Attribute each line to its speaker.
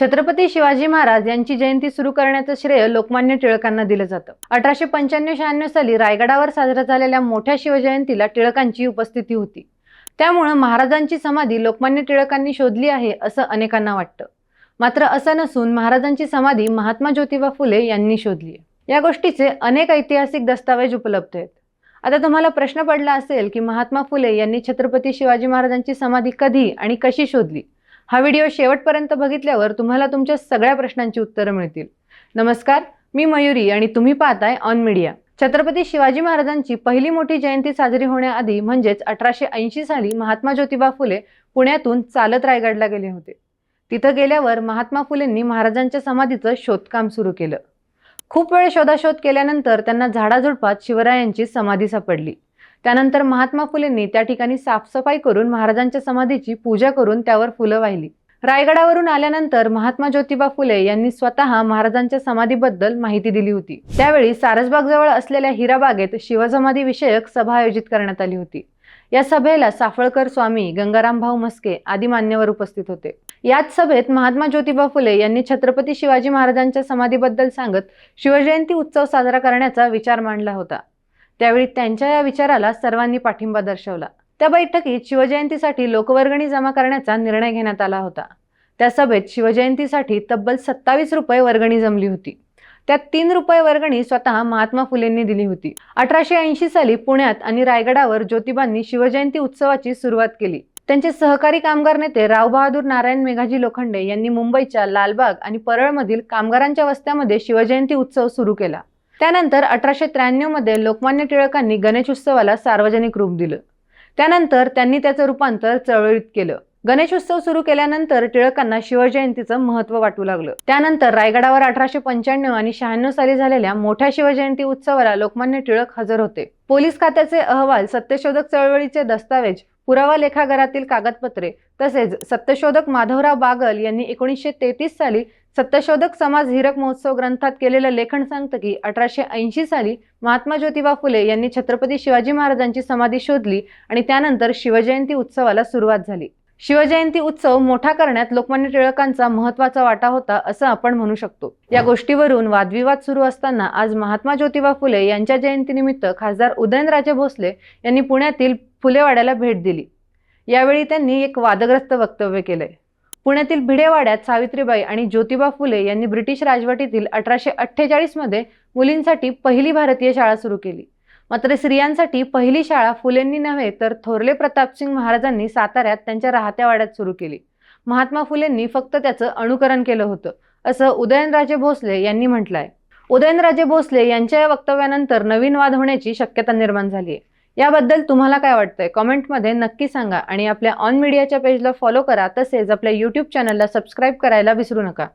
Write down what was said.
Speaker 1: छत्रपती शिवाजी महाराज यांची जयंती सुरू करण्याचं श्रेय लोकमान्य टिळकांना दिलं जातं. अठराशे पंच्याण्णव शहाण्णव साली रायगडावर साजऱ्या झालेल्या मोठ्या शिवजयंतीला टिळकांची उपस्थिती होती. त्यामुळं महाराजांची समाधी लोकमान्य टिळकांनी शोधली आहे असं अनेकांना वाटतं. मात्र असं नसून महाराजांची समाधी महात्मा ज्योतिबा फुले यांनी शोधली आहे. या गोष्टीचे अनेक ऐतिहासिक दस्तावेज उपलब्ध आहेत. आता तुम्हाला प्रश्न पडला असेल की महात्मा फुले यांनी छत्रपती शिवाजी महाराजांची समाधी कधी आणि कशी शोधली? हा व्हिडिओ शेवटपर्यंत बघितल्यावर तुम्हाला तुमच्या सगळ्या प्रश्नांची उत्तरं मिळतील. नमस्कार मी मयुरी आणि तुम्ही पाहताय ऑन मीडिया छत्रपती शिवाजी महाराजांची पहिली मोठी जयंती साजरी होण्याआधी म्हणजेच अठराशे ऐंशी साली महात्मा ज्योतिबा फुले पुण्यातून चालत रायगडला गेले होते. तिथं गेल्यावर महात्मा फुलेंनी महाराजांच्या समाधीचं शोधकाम सुरू केलं. खूप वेळ शोधाशोध केल्यानंतर त्यांना झाडाझुडपात शिवरायांची समाधी सापडली. त्यानंतर महात्मा फुलेंनी त्या ठिकाणी साफसफाई करून महाराजांच्या समाधीची पूजा करून त्यावर फुलं वाहिली. रायगडावरून आल्यानंतर महात्मा ज्योतिबा फुले यांनी स्वतः महाराजांच्या समाधीबद्दल माहिती दिली होती. त्यावेळी सारसबागजवळ असलेल्या हिराबागेत शिवसमाधी विषयक सभा आयोजित करण्यात आली होती. या सभेला साफळकर स्वामी गंगाराम भाऊ म्हस्के आदी मान्यवर उपस्थित होते. याच सभेत महात्मा ज्योतिबा फुले यांनी छत्रपती शिवाजी महाराजांच्या समाधीबद्दल सांगत शिवजयंती उत्सव साजरा करण्याचा विचार मांडला होता. त्यावेळी त्यांच्या या विचाराला सर्वांनी पाठिंबा दर्शवला. त्या बैठकीत शिवजयंतीसाठी लोकवर्गणी जमा करण्याचा निर्णय घेण्यात आला होता. त्या सभेत शिवजयंतीसाठी तब्बल सत्तावीस रुपये वर्गणी जमली होती. त्यात तीन रुपये वर्गणी स्वतः महात्मा फुलेंनी दिली होती. अठराशे ऐंशी साली पुण्यात आणि रायगडावर ज्योतिबांनी शिवजयंती उत्सवाची सुरुवात केली. त्यांचे सहकारी कामगार नेते रावबहादूर नारायण मेघाजी लोखंडे यांनी मुंबईच्या लालबाग आणि परळमधील कामगारांच्या वस्त्यामध्ये शिवजयंती उत्सव सुरू केला. त्यानंतर अठराशे त्र्याण्णवमध्ये लोकमान्य टिळकांनी गणेश उत्सवाला सार्वजनिक रूप दिलं. त्यानंतर त्यांनी त्याचं रूपांतर चळवळीत केलं. गणेश उत्सव सुरू केल्यानंतर टिळकांना शिवजयंतीचं महत्त्व वाटू लागलं. त्यानंतर रायगडावर अठराशे पंच्याण्णव आणि शहाण्णव साली झालेल्या मोठ्या शिवजयंती उत्सवाला लोकमान्य टिळक हजर होते. पोलीस खात्याचे अहवाल सत्यशोधक चळवळीचे दस्तावेज पुरावा लेखागारातील कागदपत्रे तसेच सत्यशोधक माधवराव बागल यांनी एकोणीसशे तेहतीस साली सत्यशोधक समाज हिरक महोत्सव ग्रंथात केलेलं लेखन सांगतं की अठराशे ऐंशी साली महात्मा ज्योतिबा फुले यांनी छत्रपती शिवाजी महाराजांची समाधी शोधली आणि त्यानंतर शिवजयंती उत्सवाला सुरुवात झाली. शिवजयंती उत्सव मोठा करण्यात लोकमान्य टिळकांचा महत्त्वाचा वाटा होता असं आपण म्हणू शकतो. या गोष्टीवरून वादविवाद सुरू असताना आज महात्मा ज्योतिबा फुले यांच्या जयंतीनिमित्त खासदार उदयनराजे भोसले यांनी पुण्यातील फुलेवाड्याला भेट दिली. यावेळी त्यांनी एक वादग्रस्त वक्तव्य केलंय. पुण्यातील भिडेवाड्यात सावित्रीबाई आणि ज्योतिबा फुले यांनी ब्रिटिश राजवटीतील अठराशे अठ्ठेचाळीसमध्ये मुलींसाठी पहिली भारतीय शाळा सुरू केली. मात्र स्त्रियांसाठी पहिली शाळा फुलेंनी नव्हे तर थोरले प्रतापसिंग महाराजांनी साताऱ्यात त्यांच्या राहत्या वाड्यात सुरू केली. महात्मा फुलेंनी फक्त त्याचं अनुकरण केलं होतं असं उदयनराजे भोसले यांनी म्हटलंय. उदयनराजे भोसले यांच्या या वक्तव्यानंतर नवीन वाद होण्याची शक्यता निर्माण झाली आहे याबद्दल तुम्हाला काय वाटतंय? कॉमेंटमध्ये नक्की सांगा आणि आपल्या ऑन मीडियाच्या पेजला फॉलो करा. तसेच आपल्या यूट्यूब चॅनलला सबस्क्राईब करायला विसरू नका.